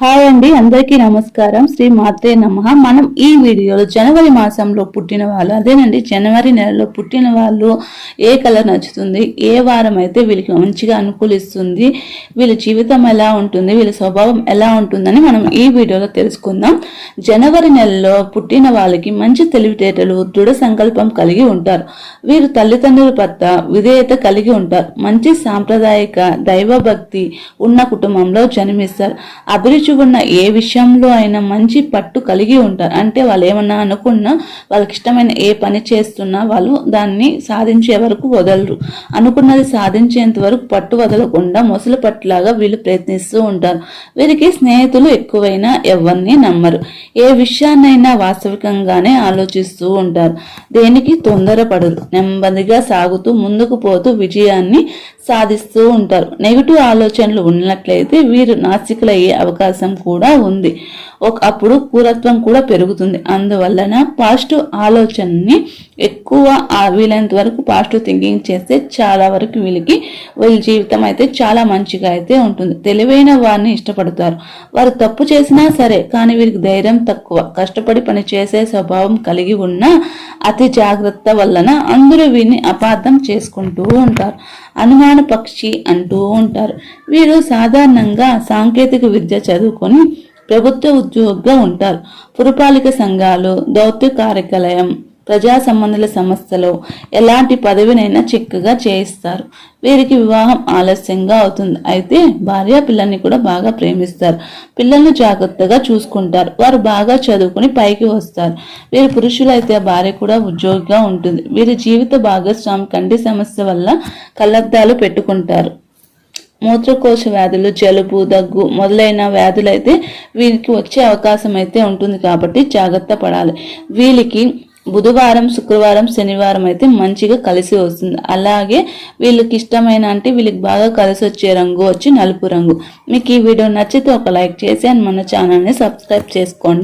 Hi అండి అందరికీ నమస్కారం. శ్రీ మాత్రే నమ. మనం ఈ వీడియోలో జనవరి మాసంలో పుట్టిన వాళ్ళు అదేనండి జనవరి నెలలో పుట్టిన వాళ్ళు ఏ కలర్ నచ్చుతుంది ఏ వారం అయితే వీళ్ళకి మంచిగా అనుకూలిస్తుంది వీళ్ళ జీవితం ఎలా ఉంటుంది వీళ్ళ స్వభావం ఎలా ఉంటుందని మనం ఈ వీడియోలో తెలుసుకుందాం. జనవరి నెలలో పుట్టిన వాళ్ళకి మంచి తెలివితేటలు దృఢ సంకల్పం కలిగి ఉంటారు. వీరు తల్లిదండ్రుల పట్ల విధేయత కలిగి ఉంటారు. మంచి సాంప్రదాయక దైవభక్తి ఉన్న కుటుంబంలో జన్మిస్తారు. అభిరుచి ఉన్న ఏ విషయంలో అయినా మంచి పట్టు కలిగి ఉంటారు. అంటే వాళ్ళు ఏమన్నా అనుకున్నా వాళ్ళకి ఇష్టమైన ఏ పని చేస్తున్నా వాళ్ళు దాన్ని సాధించే వరకు వదలరు. అనుకున్నది సాధించేంత వరకు పట్టు వదలకుండా మొసలు పట్టులాగా వీళ్ళు ప్రయత్నిస్తూ ఉంటారు. వీరికి స్నేహితులు ఎక్కువైనా ఎవరిని నమ్మరు. ఏ విషయాన్నైనా వాస్తవికంగానే ఆలోచిస్తూ ఉంటారు. దేనికి తొందరపడరు. నెమ్మదిగా సాగుతూ ముందుకు పోతూ విజయాన్ని సాధిస్తూ ఉంటారు. నెగిటివ్ ఆలోచనలు ఉన్నట్లయితే వీరు నాస్తికులయ్యే అవకాశం అవకాశం కూడా ఉంది. ఒక అప్పుడు కూరత్వం కూడా పెరుగుతుంది. అందువలన పాజిటివ్ ఆలోచనని ఎక్కువ వీలైనంత వరకు పాజిటివ్ థింకింగ్ చేస్తే చాలా వరకు వీళ్ళకి వీళ్ళ జీవితం అయితే చాలా మంచిగా అయితే ఉంటుంది. తెలివైన వారిని ఇష్టపడతారు. వారు తప్పు చేసినా సరే కానీ వీరికి ధైర్యం తక్కువ. కష్టపడి పని చేసే స్వభావం కలిగి ఉన్న అతి జాగ్రత్త వలన అందరూ వీరిని అపార్థం చేసుకుంటూ ఉంటారు. అనుమాన పక్షి అంటూ ఉంటారు. వీరు సాధారణంగా సాంకేతిక విద్య చదువుకొని ప్రభుత్వ ఉద్యోగిగా ఉంటారు. పురపాలిక సంఘాలు దౌత్య కార్యాలయం ప్రజా సంబంధాల సంస్థలో ఎలాంటి పదవినైనా చిక్కగా చేయిస్తారు. వీరికి వివాహం ఆలస్యంగా అవుతుంది. అయితే భార్య పిల్లల్ని కూడా బాగా ప్రేమిస్తారు. పిల్లల్ని జాగ్రత్తగా చూసుకుంటారు. వారు బాగా చదువుకుని పైకి వస్తారు. వీరి పురుషులైతే భార్య కూడా ఉద్యోగిగా ఉంటుంది. వీరి జీవిత భాగస్వామి కంటి సమస్య వల్ల కళ్ళద్దాలు పెట్టుకుంటారు. మూత్రకోశ వ్యాధులు జలుబు దగ్గు మొదలైన వ్యాధులు అయితే వీరికి వచ్చే అవకాశం అయితే ఉంటుంది కాబట్టి జాగ్రత్త పడాలి. వీళ్ళకి బుధవారం శుక్రవారం శనివారం అయితే మంచిగా కలిసి వస్తుంది. అలాగే వీళ్ళకి ఇష్టమైన అంటే వీళ్ళకి బాగా కలిసి వచ్చే రంగు వచ్చి నలుపు రంగు. మీకు ఈ వీడియో నచ్చితే ఒక లైక్ చేసి అండ్ మన ఛానల్ని సబ్స్క్రైబ్ చేసుకోండి.